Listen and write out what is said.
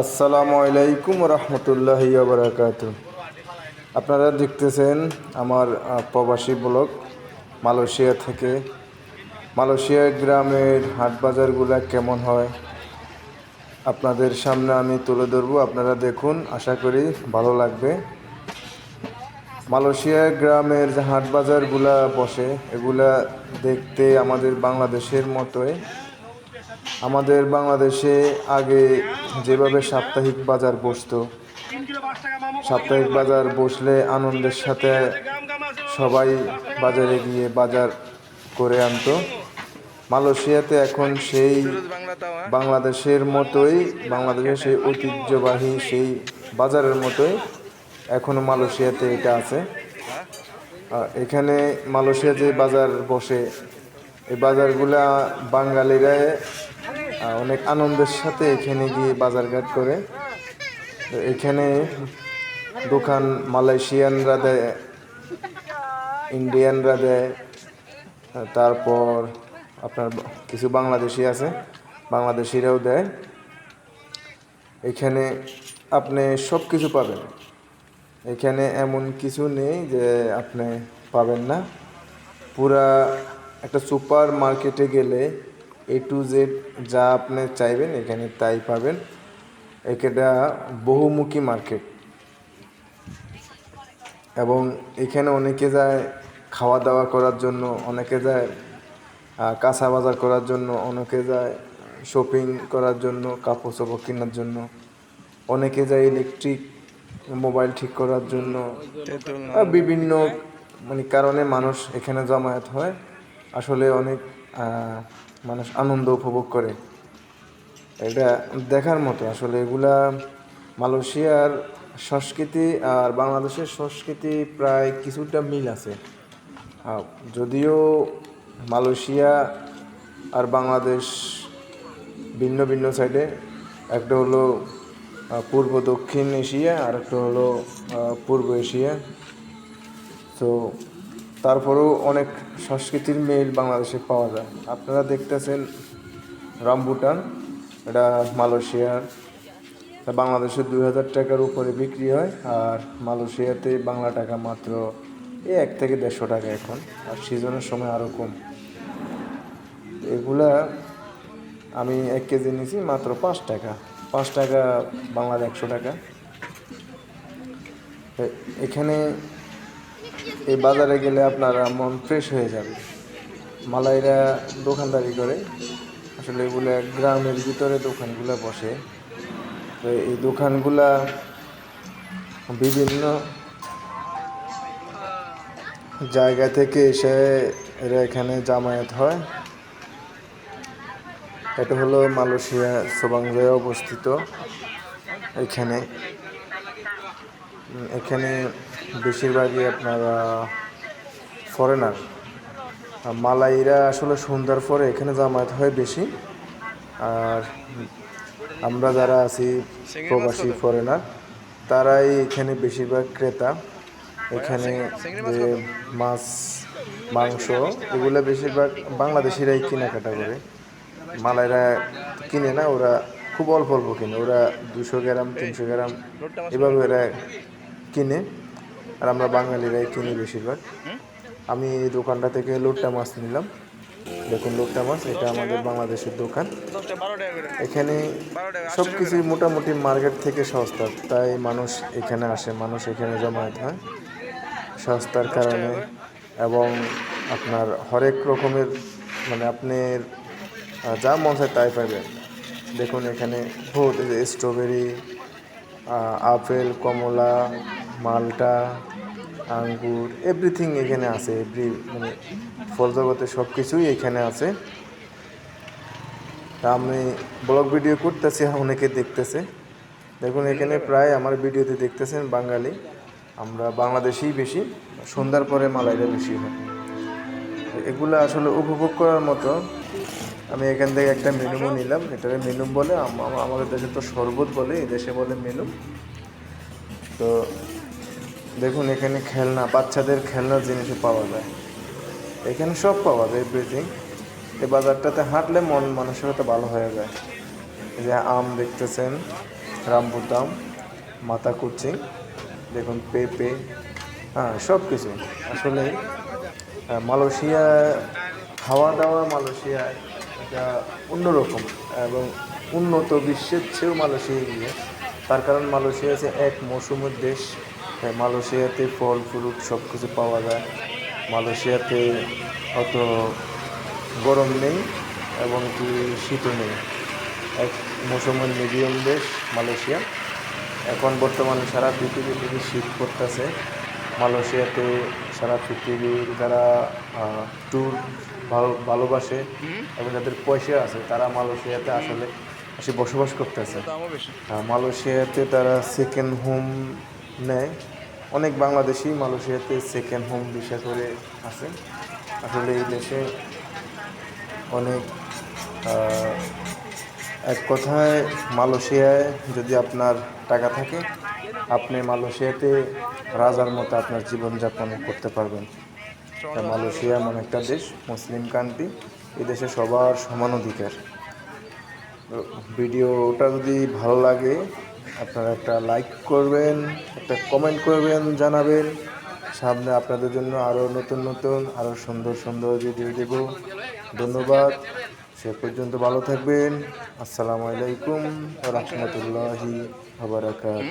আসসালামু আলাইকুম রহমতুল্লাহ বারাকাত আপনারা দেখতেছেন আমার প্রবাসী ব্লগ মালয়েশিয়া থেকে। মালয়েশিয়া গ্রামের হাট বাজারগুলো কেমন হয়? আপনাদের সামনে আমি তুলে ধরবো। আপনারা দেখুন, আশা করি ভালো লাগবে। মালয়েশিয়া গ্রামের যে হাট বাজারগুলা বসে, এগুলা দেখতে আমাদের বাংলাদেশের মতোই। আমাদের বাংলাদেশে আগে যেভাবে সাপ্তাহিক বাজার বসতো, সাপ্তাহিক বাজার বসলে আনন্দের সাথে সবাই বাজারে গিয়ে বাজার করে আনতো। মালয়েশিয়াতে এখন সেই বাংলাদেশের মতোই, বাংলাদেশের সেই ঐতিহ্যবাহী সেই বাজারের মতোই এখনও মালয়েশিয়াতে এটা আছে। এখানে মালয়েশিয়া যে বাজার বসে, এই বাজারগুলা বাঙালিরা অনেক আনন্দের সাথে এখানে গিয়ে বাজারঘাট করে। এখানে দোকান মালয়েশিয়ানরা দেয়, ইন্ডিয়ানরা দেয় তারপর আপনার কিছু বাংলাদেশি আছে, বাংলাদেশিরাও দেয়। এখানে আপনি সব কিছু পাবেন। এখানে এমন কিছু নেই যে আপনি পাবেন না। পুরা একটা সুপার মার্কেটে গেলে এ টু জেড যা আপনি চাইবেন, এখানে তাই পাবেন। এটা বহুমুখী মার্কেট। এবং এখানে অনেকে যায় খাওয়া দাওয়া করার জন্য, অনেকে যায় কাঁচা বাজার করার জন্য, অনেকে যায় শপিং করার জন্য কাপড় চোপড় কেনার জন্য। অনেকে যায় ইলেকট্রিক মোবাইল ঠিক করার জন্য। বিভিন্ন মানে কারণে মানুষ এখানে জমায়েত হয়। আসলে অনেক মানুষ আনন্দ উপভোগ করে। এটা দেখার মতো আসলে এগুলা মালয়েশিয়ার সংস্কৃতি আর বাংলাদেশের সংস্কৃতি প্রায় কিছুটা মিল আছে। যদিও মালয়েশিয়া আর বাংলাদেশ ভিন্ন ভিন্ন সাইডে একটা হলো পূর্ব দক্ষিণ এশিয়া আর একটা হলো পূর্ব এশিয়া। তো তারপরেও অনেক সংস্কৃতির মেল বাংলাদেশে পাওয়া যায়। আপনারা দেখতেছেন রামবুটান এটা মালয়েশিয়ার। বাংলাদেশে দুই হাজার টাকার উপরে বিক্রি হয় আর মালয়েশিয়াতে বাংলা টাকা মাত্র এই এক থেকে দেড়শো টাকা এখন, আর সিজনের সময় আরও কম। এগুলা আমি এক কেজি নিয়েছি মাত্র পাঁচ টাকা। পাঁচ টাকা বাংলার একশো টাকা। এখানে এই বাজারে গেলে আপনারা মন ফ্রেশ হয়ে যাবে। মালাইরা দোকানদারি করে। আসলে এগুলো গ্রামের ভিতরে দোকানগুলো বসে। তো এই দোকানগুলা বিভিন্ন জায়গা থেকে এসে এরা এখানে জামায়াত হয়। এটা হলো মালয়েশিয়া সোবাংজায় অবস্থিত। এখানে এখানে বেশিরভাগই আপনারা ফরেনার মালাইরা আসলে সন্ধ্যার পরে এখানে জামায়াত হয় বেশি। আর আমরা যারা আছি প্রবাসী ফরেনার তারাই এখানে বেশিরভাগ ক্রেতা। এখানে যে মাছ, মাংস, এগুলো বেশিরভাগ বাংলাদেশিরাই কেনাকাটা করে। মালাইরা কিনে না, ওরা খুব অল্প অল্প কিনে। ওরা দুশো গ্রাম, তিনশো গ্রাম এভাবে ওরা কিনে। আর আমরা বাঙালিরাই কিনি বেশিরভাগ। আমি এই দোকানটা থেকে লোটটা মাছ নিলাম। দেখুন লোট্টা মাছ, এটা আমাদের বাংলাদেশের দোকান। এখানে সব কিছুই মোটামুটি মার্কেট থেকে সস্তা তাই মানুষ এখানে আসে, মানুষ এখানে জমায়েত হয়। সস্তার কারণে এবং আপনার হরেক রকমের মানে আপনার যা মন চায় তাই পাবেন। দেখুন এখানে বহুত স্ট্রবেরি আপেল, কমলা মালটা, আঙ্গুর এভরিথিং এখানে আছে এভরি মানে ফল জগতে সব কিছুই এখানে আছে। তা আমি ব্লগ ভিডিও করতেছি, অনেকে দেখতেছে। দেখুন, এখানে প্রায় আমার ভিডিওতে দেখতেছেন বাঙালি। আমরা বাংলাদেশেই বেশি, সন্ধ্যার পরে মালাইরা বেশি হয়। এগুলো আসলে উপভোগ করার মতো। আমি এখান থেকে একটা মেনু নিলাম। এটাকে মেনু বলে, আম- আম- আমাদের দেশে তো শরবত বলে, এই দেশে বলে মেনু তো দেখুন, এখানে খেলনা, বাচ্চাদের খেলনার জিনিসও পাওয়া যায়। এখানে সব পাওয়া যায় এভরিথিং এই বাজারটাতে হাঁটলে মন মানসিকতা ভালো হয়ে যায়। যে আম দেখতেছেন রামবুদাম মাথা কুচি, দেখুন পেঁপে হ্যাঁ সব কিছু আসলে মালয়েশিয়া খাওয়া দাওয়া মালয়েশিয়ায় এটা অন্যরকম এবং উন্নত বিশ্বের চেয়েও মালয়েশিয়া গিয়ে তার কারণ মালয়েশিয়া হচ্ছে এক মৌসুমের দেশ। তাই মালয়েশিয়াতে ফল ফ্রুট সব কিছু পাওয়া যায়। মালয়েশিয়াতে অত গরম নেই এবং কি শীতও নেই। এক মৌসুমের মিডিয়াম দেশ মালয়েশিয়া। এখন বর্তমানে সারা পৃথিবী থেকে শীত করতেছে মালয়েশিয়াতে সারা পৃথিবীর যারা ট্যুর ভালো ভালোবাসে এবং যাদের পয়সা আছে তারা মালয়েশিয়াতে আসলে এসে বসবাস করতেছে। মালয়েশিয়াতে তারা সেকেন্ড হোম নেয়। অনেক বাংলাদেশি মালয়েশিয়াতে সেকেন্ড হোম বিষয় করে আছে। আসলে এই দেশে অনেক এক কথায় মালয়েশিয়ায় যদি আপনার টাকা থাকে, আপনি মালয়েশিয়াতে রাজার মতো আপনার জীবনযাপন করতে পারবেন। মালয়েশিয়া এমন একটা দেশ, মুসলিম কান্ট্রি এই দেশে সবার সমান অধিকার। ভিডিওটা যদি ভালো লাগে আপনারা একটা লাইক করবেন, একটা কমেন্ট করবেন, জানাবেন। সামনে আপনাদের জন্য আরও নতুন নতুন আরও সুন্দর সুন্দর ভিডিও দেব। ধন্যবাদ। সে পর্যন্ত ভালো থাকবেন। আসসালামু আলাইকুম রহমতুল্লাহি আবরাকাত